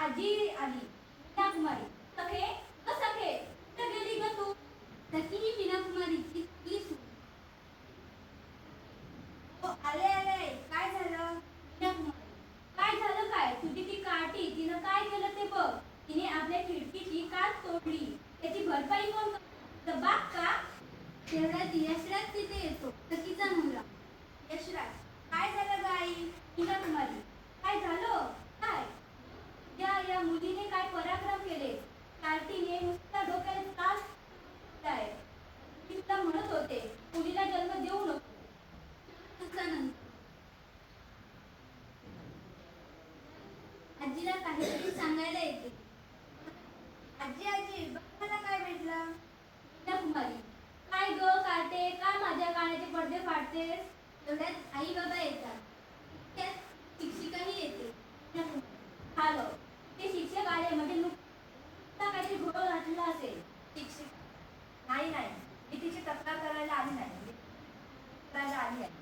आजी आली कुमारी सखे ग सखे कुठे गेली ग तू सखी ही मीना कुमारीची आले आले काय झालं मीना कुमारी काय झालं काय तुझी ती कार्टी तिनं काय केलं ते बघ तिने आपल्या खिडकीची काच तोडली त्याची भरपाई कोण करतो? बाप बाग का? तेवढ्यात यशराज तिथे येतो. सखीचा मुलगा. यशराज काय झालं बाई तुला तुम्हाला कुमारी काय झालं? काय? या या मुलीने काय पराक्रम केले? कार्टीने नुसता डोक्याला त्रास काय मी तुला म्हणत होते मुलीला जन्म देऊ नको. आजीला काहीतरी सांगायला येते आजी आजी बघ मला काय भेटलं मीना कुमारी काय ग काटे काय माझ्या कानाचे पडदे फाडतेस तेवढ्यात आई बाबा येतात त्यात शिक्षिकाही येते मीना कुमारी, हॅलो ते शिक्षक आले म्हणजे नुकता काहीतरी घोळ घातला असेल शिक्षक नाही नाही. मी तिची तक्रार करायला आली नाही. करायला आली आहे.